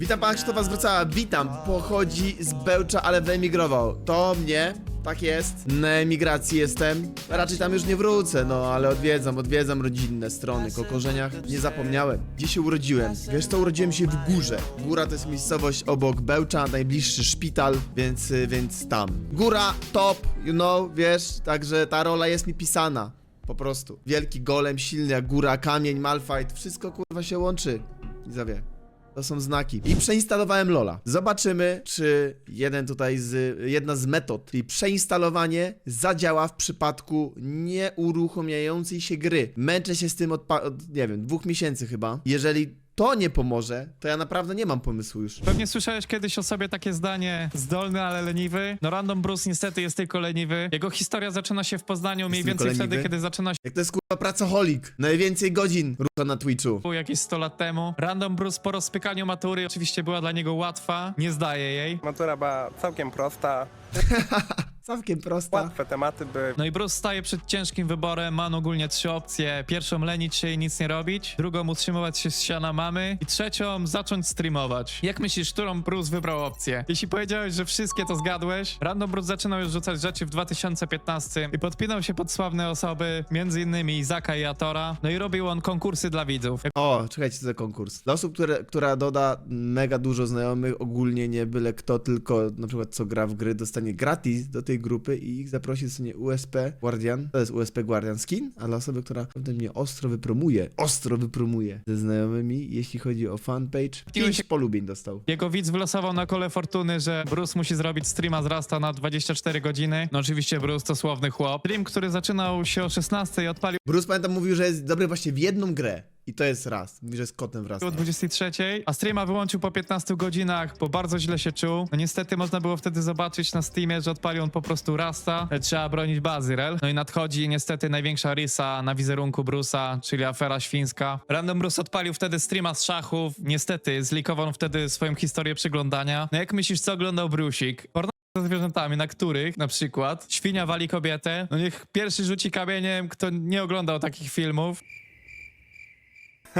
Witam pana Krzysztofa z witam. Pochodzi z Bełcza, ale wyemigrował. To mnie, tak jest. Na emigracji jestem. Raczej tam już nie wrócę, no ale odwiedzam, odwiedzam rodzinne strony. O korzeniach nie zapomniałem. Gdzie się urodziłem? Wiesz co, urodziłem się w Górze. Góra to jest miejscowość obok Bełcza, najbliższy szpital, więc, y, więc tam. Góra, top, you know, wiesz, także ta rola jest mi pisana. Po prostu. Wielki golem, silny jak góra, kamień, malfight, wszystko kurwa się łączy. I zawie. To są znaki. I przeinstalowałem Lola. Zobaczymy, czy jeden tutaj z, jedna z metod, czyli przeinstalowanie, zadziała w przypadku nieuruchamiającej się gry. Męczę się z tym od, od, nie wiem, dwóch miesięcy chyba. Jeżeli to nie pomoże, to ja naprawdę nie mam pomysłu już. Pewnie słyszałeś kiedyś o sobie takie zdanie zdolny, ale leniwy. No Random Bruce niestety jest tylko leniwy. Jego historia zaczyna się w Poznaniu mniej tylko więcej wtedy, leniwy? kiedy zaczyna się Jak to jest kurwa pracoholik. Najwięcej godzin rusza na Twitchu. jakieś 100 lat temu. Random Bruce po rozpykaniu matury oczywiście była dla niego łatwa, nie zdaje jej. Matura była całkiem prosta, Całkiem prosta. łatwe tematy były. No i Bruce staje przed ciężkim wyborem, ma on ogólnie trzy opcje. Pierwszą lenić się i nic nie robić, drugą utrzymywać się z siana mamy i trzecią zacząć streamować. Jak myślisz, którą Bruce wybrał opcję? Jeśli powiedziałeś, że wszystkie to zgadłeś, Random Bruce zaczynał już rzucać rzeczy w 2015 i podpinał się pod sławne osoby, między innymi Izaka i Atora, no i robił on konkursy dla widzów. O, czekajcie, co za konkurs. Dla osób, które, która doda mega dużo znajomych, ogólnie nie byle kto, tylko na przykład co gra w gry, dostanie gratis do tej grupy i ich zaprosi dostanie USP Guardian. To jest USP Guardian Skin, a dla osoby, która naprawdę mnie ostro wypromuje, ostro wypromuje ze znajomymi, jeśli chodzi o fanpage, Piłeś 5 się- polubień dostał. Jego widz wylosował na kole fortuny, że Bruce musi zrobić streama z Rasta na 24 godziny. No oczywiście Bruce to sławny chłop. Stream, który zaczynał się o 16 i odpalił Bruce pamiętam mówił, że jest dobry właśnie w jedną grę. I to jest raz. Mówi, że kotem wraz. o 23, a streama wyłączył po 15 godzinach, bo bardzo źle się czuł. No niestety można było wtedy zobaczyć na Steamie, że odpalił on po prostu Rasta. Trzeba bronić bazy, rel. No i nadchodzi niestety największa risa na wizerunku Bruce'a, czyli afera świńska. Random Bruce odpalił wtedy streama z szachów. Niestety zlikował wtedy swoją historię przyglądania. No jak myślisz, co oglądał Brusik? Porno ze zwierzętami, na których na przykład świnia wali kobietę. No niech pierwszy rzuci kamieniem, kto nie oglądał takich filmów.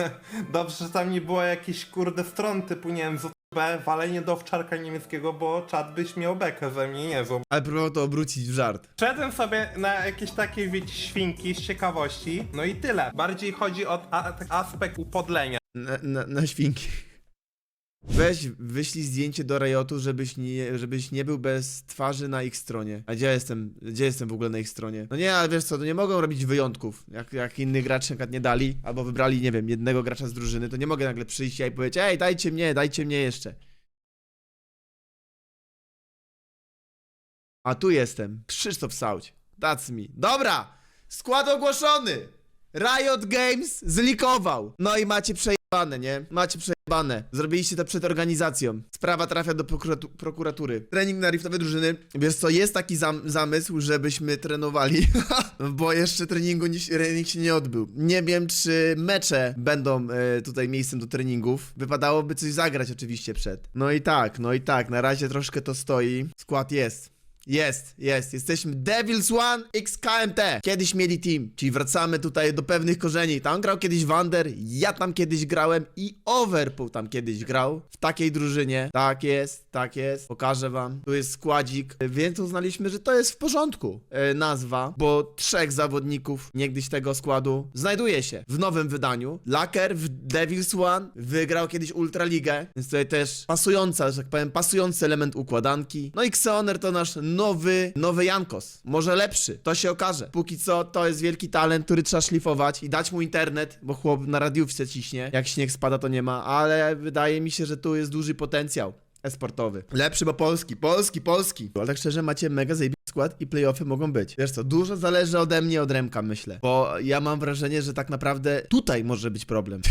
Dobrze, że tam nie było jakiejś kurde stron typu, nie wiem, ZB, walenie do owczarka niemieckiego, bo czat byś miał bekę ze mnie niezłą. Ale próbował to obrócić w żart. Szedłem sobie na jakieś takie, wiecie, świnki z ciekawości, no i tyle. Bardziej chodzi o a, tak aspekt upodlenia. Na, na, na świnki. Weź, wyślij zdjęcie do Riotu, żebyś nie, żebyś nie był bez twarzy na ich stronie. A gdzie ja jestem? Gdzie jestem w ogóle na ich stronie? No nie, ale wiesz co, to nie mogą robić wyjątków. Jak, jak innych graczy na przykład nie dali, albo wybrali, nie wiem, jednego gracza z drużyny, to nie mogę nagle przyjść i powiedzieć, ej, dajcie mnie, dajcie mnie jeszcze. A tu jestem. Krzysztof Sauć. That's me. Dobra! Skład ogłoszony! Riot Games zlikował! No i macie przejebane, nie? Macie przejebane. Zrobiliście to przed organizacją. Sprawa trafia do prokuratu- prokuratury. Trening na riftowe drużyny. Wiesz co, jest taki zam- zamysł, żebyśmy trenowali, bo jeszcze treningu nie, trening się nie odbył. Nie wiem, czy mecze będą e, tutaj miejscem do treningów. Wypadałoby coś zagrać oczywiście przed. No i tak, no i tak. Na razie troszkę to stoi. Skład jest. Jest, jest. Jesteśmy Devils One X KMT. Kiedyś mieli team, czyli wracamy tutaj do pewnych korzeni. Tam grał kiedyś Wander, ja tam kiedyś grałem i Overpool tam kiedyś grał w takiej drużynie. Tak jest, tak jest. Pokażę wam. Tu jest składzik, więc uznaliśmy, że to jest w porządku e, nazwa, bo trzech zawodników niegdyś tego składu znajduje się w nowym wydaniu. Laker w Devils One wygrał kiedyś Ultraligę, więc tutaj też pasująca, że tak powiem, pasujący element układanki. No i Xeoner to nasz nowy, nowy Jankos. Może lepszy, to się okaże. Póki co to jest wielki talent, który trzeba szlifować i dać mu internet, bo chłop na radiówce ciśnie. Jak śnieg spada, to nie ma, ale wydaje mi się, że tu jest duży potencjał esportowy. Lepszy, bo polski, polski, polski. Ale tak szczerze, macie mega zajebisty skład i playoffy mogą być. Wiesz co, dużo zależy ode mnie, od Remka, myślę. Bo ja mam wrażenie, że tak naprawdę tutaj może być problem.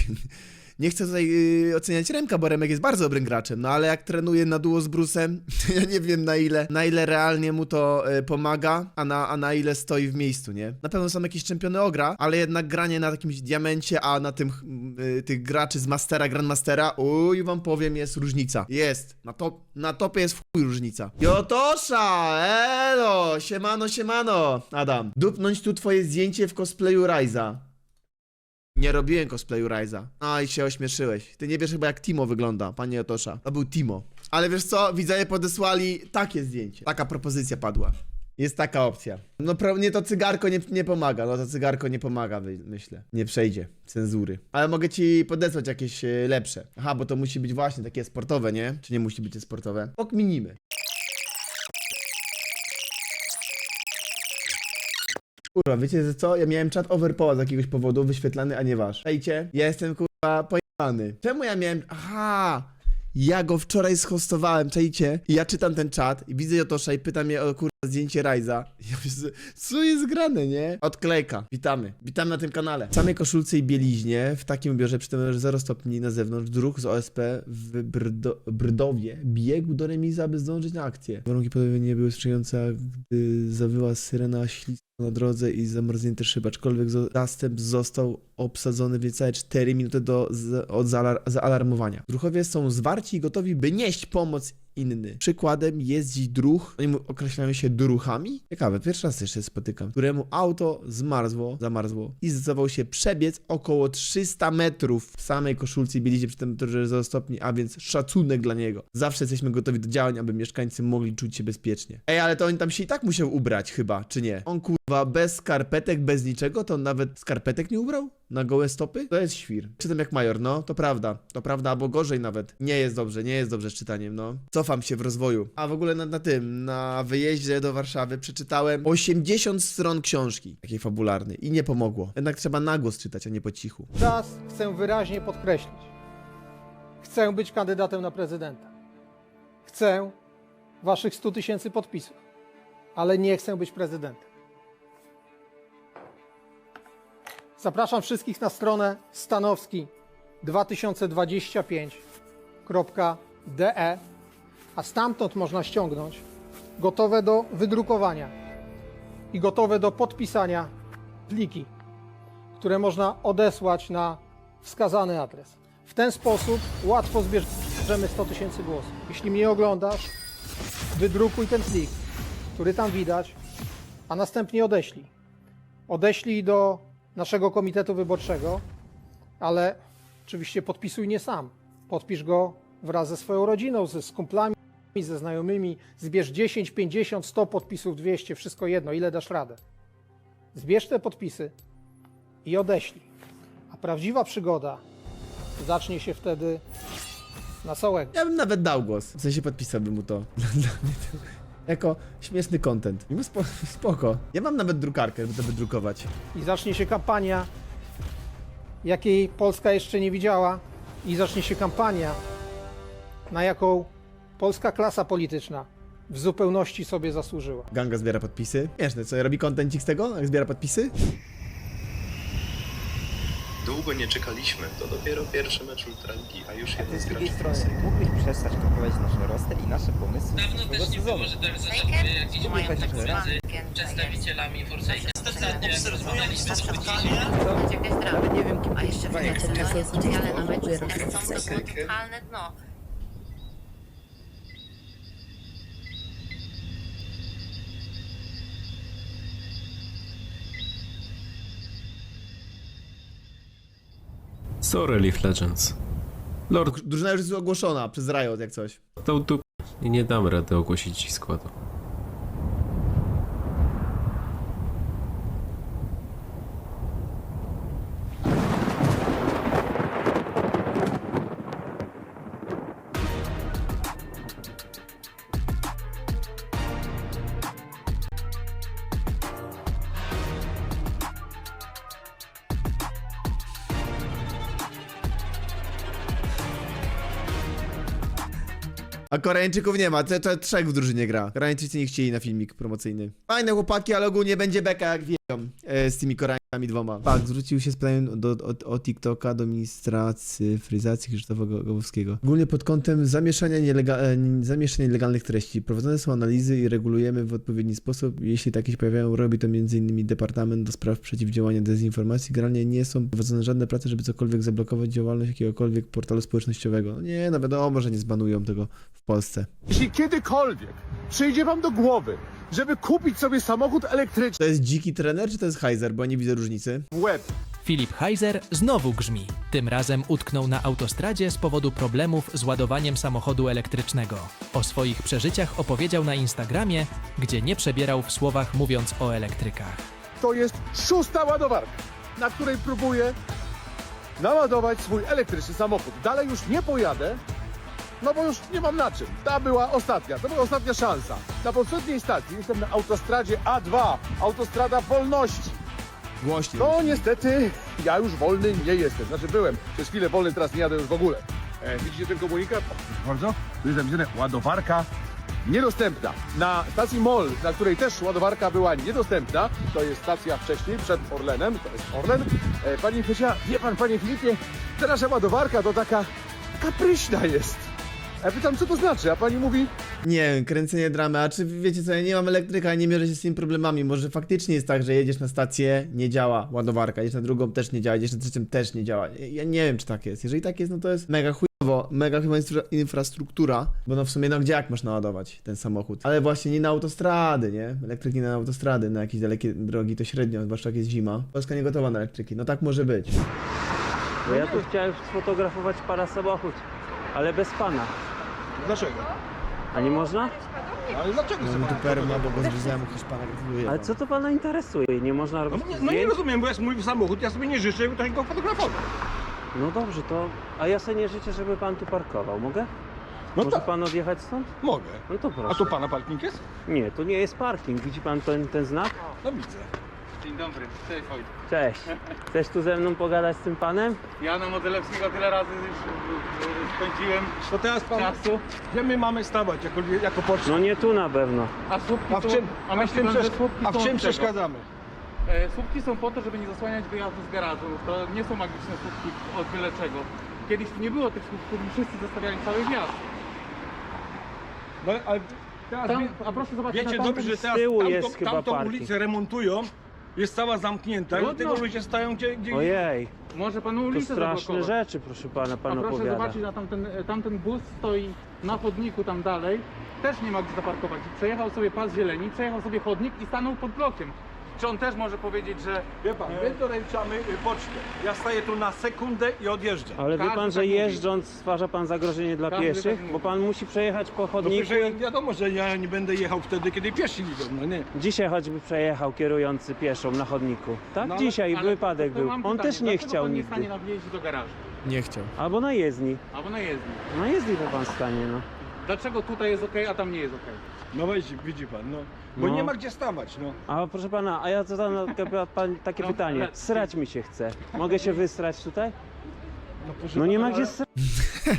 Nie chcę tutaj yy, oceniać Remka, bo Remek jest bardzo dobrym graczem, no ale jak trenuje na duo z Brusem, ja nie wiem na ile, na ile realnie mu to yy, pomaga, a na, a na ile stoi w miejscu, nie? Na pewno są jakieś czempiony ogra, ale jednak granie na jakimś diamencie, a na tym yy, tych graczy z Mastera, Grandmastera, uj, wam powiem, jest różnica. Jest. Na, top, na topie jest w chuj różnica. Jotosza! Elo! Siemano, siemano! Adam, dupnąć tu twoje zdjęcie w cosplayu Ryza. Nie robiłem cosplayu Ryza. A i się ośmieszyłeś. Ty nie wiesz chyba jak Timo wygląda, panie Otosza. To był Timo. Ale wiesz co? Widzowie podesłali takie zdjęcie. Taka propozycja padła. Jest taka opcja. No pro, nie to cygarko nie, nie pomaga, no to cygarko nie pomaga, myślę. Nie przejdzie cenzury. Ale mogę ci podesłać jakieś e, lepsze. Aha, bo to musi być właśnie takie sportowe, nie? Czy nie musi być sportowe? Pokminimy. Kurwa, wiecie co? Ja miałem czat Overpoła z jakiegoś powodu wyświetlany, a nie wasz. Ejcie, ja jestem kurwa pojebany. Czemu ja miałem... Aha! Ja go wczoraj schostowałem, czajcie? I ja czytam ten czat i widzę Jotosza i pytam mnie o kurwa zdjęcie. I Ja myślę, co jest grane, nie? Odklejka. Witamy. Witamy na tym kanale. W samej koszulce i bieliźnie, w takim ubiorze przy tym 0 stopni na zewnątrz, druh z OSP w Brdo Brdowie biegł do remiza, aby zdążyć na akcję. Warunki podwójne nie były sprzyjające, gdy zawyła syrena śliska na drodze i zamarznięte szyby, aczkolwiek zastęp został obsadzony w niecałe 4 minuty do, od zaalar zaalarmowania. Druhowie są zwarci i gotowi, by nieść pomoc inny. Przykładem jest druh, oni określają się druchami. Ciekawe, pierwszy raz jeszcze spotykam, któremu auto zmarzło, zamarzło i zdecydował się przebiec około 300 metrów w samej koszulce bielizie przy temperaturze 0 stopni, a więc szacunek dla niego. Zawsze jesteśmy gotowi do działań, aby mieszkańcy mogli czuć się bezpiecznie. Ej, ale to on tam się i tak musiał ubrać chyba, czy nie? On kurwa bez skarpetek, bez niczego, to on nawet skarpetek nie ubrał? Na gołe stopy? To jest świr. Czytam jak major, no, to prawda. To prawda, albo gorzej nawet. Nie jest dobrze, nie jest dobrze z czytaniem, no. Cofam się w rozwoju. A w ogóle na, na tym, na wyjeździe do Warszawy przeczytałem 80 stron książki, takiej fabularnej i nie pomogło. Jednak trzeba na głos czytać, a nie po cichu. Teraz chcę wyraźnie podkreślić. Chcę być kandydatem na prezydenta. Chcę waszych 100 tysięcy podpisów, ale nie chcę być prezydentem. Zapraszam wszystkich na stronę stanowski 2025.de, a stamtąd można ściągnąć gotowe do wydrukowania i gotowe do podpisania pliki które można odesłać na wskazany adres. W ten sposób łatwo zbierzemy 100 tysięcy głosów. Jeśli mnie oglądasz, wydrukuj ten plik, który tam widać, a następnie odeślij. Odeślij do naszego komitetu wyborczego, ale oczywiście podpisuj nie sam. Podpisz go wraz ze swoją rodziną, ze, z kumplami, ze znajomymi. Zbierz 10, 50, 100 podpisów, 200, wszystko jedno, ile dasz radę. Zbierz te podpisy, i odeślij. A prawdziwa przygoda zacznie się wtedy na całego. Ja bym nawet dał głos. W sensie podpisałbym mu to jako śmieszny content. Mimo spo, spoko. Ja mam nawet drukarkę, żeby to wydrukować. I zacznie się kampania, jakiej Polska jeszcze nie widziała. I zacznie się kampania, na jaką polska klasa polityczna w zupełności sobie zasłużyła. Ganga zbiera podpisy. Śmieszne, co, robi kontencik z tego, jak zbiera podpisy? Długo nie czekaliśmy, to dopiero pierwszy mecz Ultraligi, a już jeden Z z drugiej graczy strony, mógłbyś przestać kupować nasz roster i nasze pomysły z Dawno przyszłego też nie sezonu. było, że tak zaczęły jakieś Mają kontakt tak między raz. przedstawicielami Forsaken. Ostatnio jak rozmawialiśmy z Jakaś drama. nawet nie wiem, kim A jeszcze w Fajnie. finale jest mundiale na meczu z Ercą, to było totalne dno. Sorry, Leaf Legends. Lord Drużyna już jest ogłoszona przez Riot, jak coś. dał tu i nie dam rady ogłosić ci składu. A Koreańczyków nie ma, to, to trzech w drużynie gra. Koreańczycy nie chcieli na filmik promocyjny. Fajne chłopaki, ale ogólnie będzie beka jak wieją e, z tymi Koreańcami dwoma. Tak, zwrócił się z pytaniem do, o, o TikToka do ministra cyfryzacji Krzysztofa Go- Gałowskiego. Ogólnie pod kątem zamieszania, nielega, e, zamieszczania nielegalnych treści. Prowadzone są analizy i regulujemy w odpowiedni sposób. Jeśli takie się pojawiają, robi to m.in. Departament do Spraw Przeciwdziałania Dezinformacji. Generalnie nie są prowadzone żadne prace, żeby cokolwiek zablokować działalność jakiegokolwiek portalu społecznościowego. No nie, no wiadomo, że nie zbanują tego w Polsce. Jeśli kiedykolwiek przyjdzie wam do głowy, żeby kupić sobie samochód elektryczny To jest dziki trener, czy to jest Heiser? Bo ja nie widzę różnicy. w łeb Filip Heiser znowu grzmi. Tym razem utknął na autostradzie z powodu problemów z ładowaniem samochodu elektrycznego. O swoich przeżyciach opowiedział na Instagramie, gdzie nie przebierał w słowach mówiąc o elektrykach. To jest szósta ładowarka, na której próbuję naładować swój elektryczny samochód. Dalej już nie pojadę, no bo już nie mam na czym. Ta była ostatnia, to była ostatnia szansa. Na poprzedniej stacji jestem na autostradzie A2, autostrada wolności. Głośniej. No niestety, ja już wolny nie jestem. Znaczy byłem przez chwilę wolny, teraz nie jadę już w ogóle. E, widzicie ten komunikat? Proszę bardzo. Tu jest napisane ładowarka niedostępna. Na stacji MOL, na której też ładowarka była niedostępna, to jest stacja wcześniej, przed Orlenem, to jest Orlen. E, pani powiedziała, wie pan, panie Filipie, ta nasza ładowarka to taka kapryśna jest. A ja pytam, co to znaczy? A pani mówi, Nie wiem, kręcenie dramy, a czy wiecie co, ja nie mam elektryka, nie mierzę się z tymi problemami. Może faktycznie jest tak, że jedziesz na stację, nie działa ładowarka, jedziesz na drugą, też nie działa, jedziesz na trzecią, też nie działa. Ja nie wiem, czy tak jest. Jeżeli tak jest, no to jest mega chujowo, mega chyba infra infrastruktura, bo no w sumie no gdzie jak masz naładować ten samochód? Ale właśnie nie na autostrady, nie? Elektryk nie na autostrady, na jakieś dalekie drogi to średnio, zwłaszcza jak jest zima. Polska nie gotowa na elektryki, no tak może być. Bo ja tu chciałem sfotografować pana samochód, ale bez pana. dlaczego? A nie można? Ale dlaczego No tu perma, bo go z wizją Hiszpana gratuluję. Ale co to pana interesuje? Nie można robić zdjęć? rozumiem, bo jest mój samochód, ja sobie nie życzę, żeby ktoś go fotografował. No dobrze, to... A ja sobie nie życzę, żeby pan tu parkował. Mogę? No Może tak, pan odjechać stąd? mogę. No to proszę. A tu pana parking jest? Nie, to nie jest parking. Widzi pan ten, ten znak? No widzę. Dzień dobry, cześć Wojt. Cześć. Chcesz tu ze mną pogadać z tym panem? Ja na Modelewskiego tyle razy już y, spędziłem To teraz pan, czasu. gdzie my mamy stawać jako, jako poczta? No nie tu na pewno. A słupki A w są- czym, a a w myśli czym, pan, że przesz- słupki a w są czym od czego? przeszkadzamy? E, Słupki są po to, żeby nie zasłaniać wyjazdu z garażu. To nie są magiczne słupki od byle czego. Kiedyś tu nie było tych słupków i wszyscy zostawiali cały wjazd. No, ale teraz Tam, wie- a proszę zobaczyć wiecie na dobrze, że teraz tyłu tamtą, jest chyba tamtą parking. ulicę remontują, jest cała zamknięta i Trudno. dlatego ludzie stają gdzie... gdzie Ojej, Może panu to ulicę straszne zablokować. rzeczy, proszę pana, A pan proszę opowiada. zobaczyć, na tamten, e, tamten bus stoi na chodniku tam dalej. Też nie ma gdzie zaparkować. Przejechał sobie pas zieleni, przejechał sobie chodnik i stanął pod blokiem. Czy on też może powiedzieć, że Wie pan, my doręczamy y, pocztę. Ja staję tu na sekundę i odjeżdżam. Ale wie Każdy pan, że tak mówi. jeżdżąc stwarza pan zagrożenie dla Każdy pieszych? tak mówi. Bo pan musi przejechać po No chodniku. że wiadomo, że ja nie będę jechał wtedy, kiedy piesi idą, no nie. Dzisiaj choćby przejechał kierujący pieszą na chodniku. Tak? No ale- Dzisiaj ale wypadek to był. mam On pytanie, też nie dlaczego chciał pan nie nigdy. stanie na wjeździe do garażu? Nie chciał. Albo na jezdni. Albo na jezdni. Na jezdni to pan stanie, no. Dlaczego tutaj jest ok, a tam nie jest ok? No weź, widzi pan, no. Bo No. nie ma gdzie stawać, no. A proszę pana, a ja zadam takie, pan, takie No, pytanie. ale- Srać mi się chce. Mogę się wysrać tutaj? No, proszę No nie ma pana, gdzie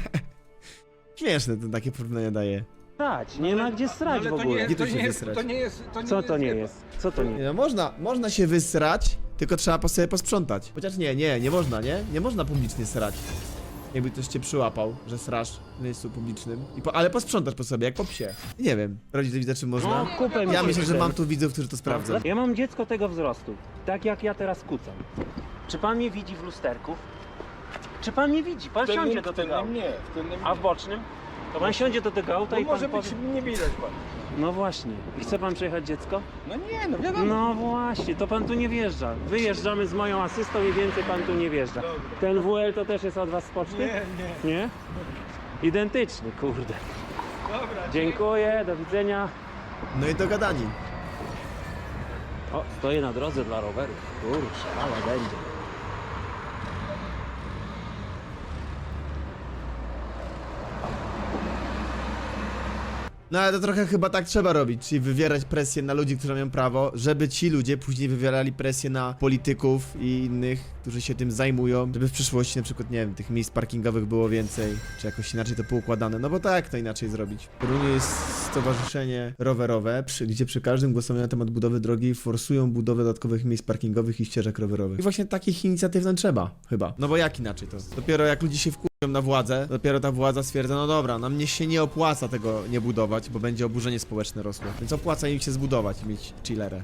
Śmieszne to takie porównanie daje. srać. Nie ma gdzie srać w to nie ogóle. Gdzie to tu się nie jest, wysrać? to nie jest, to nie Co jest, to nie jest? Co to nie Nie, no można, można się wysrać, tylko trzeba po sobie posprzątać. Chociaż nie, nie, nie można, nie? Nie można publicznie srać. Jakby ktoś cię przyłapał, że srasz w miejscu publicznym. I po, ale posprzątasz po sobie, jak po psie. Nie wiem, rodzice widzę, czy można. No, kupę mi Ja myślę, że mam tu widzów, którzy to sprawdzą. Ja mam dziecko tego wzrostu, tak jak ja teraz kucam. Czy pan mnie widzi w lusterku? Czy pan mnie widzi? Pan W tylnym- siądzie do w tego auta. nie, w tylnym A w bocznym? To pan siądzie do tego auta No i pan może powie... być, nie widać pan. No właśnie. I chce pan przejechać dziecko? No nie, no wiadomo. No właśnie, to pan tu nie wjeżdża. Wyjeżdżamy z moją asystą i więcej pan tu nie wjeżdża. Dobra. Ten WL to też jest od was z poczty? Nie, nie. Nie? Identyczny, kurde. Dobra, Dziękuję, do widzenia. No i dogadani. O, stoję na drodze dla rowerów. Kurczę, ale będzie. No ale to trochę chyba tak trzeba robić, czyli wywierać presję na ludzi, którzy mają prawo, żeby ci ludzie później wywierali presję na polityków i innych, którzy się tym zajmują, żeby w przyszłości na przykład, nie wiem, tych miejsc parkingowych było więcej, czy jakoś inaczej to poukładane, no bo tak to inaczej zrobić. W Toruniu jest stowarzyszenie rowerowe, przy, gdzie przy każdym głosowaniu na temat budowy drogi forsują budowę dodatkowych miejsc parkingowych i ścieżek rowerowych. I właśnie takich inicjatyw nam trzeba, chyba. No bo jak inaczej to? Dopiero jak ludzie się wkurzą na władzę, dopiero ta władza stwierdza, no dobra, nam mnie się nie opłaca tego nie budować, bo będzie oburzenie społeczne rosło. Więc opłaca im się zbudować mieć chillerę.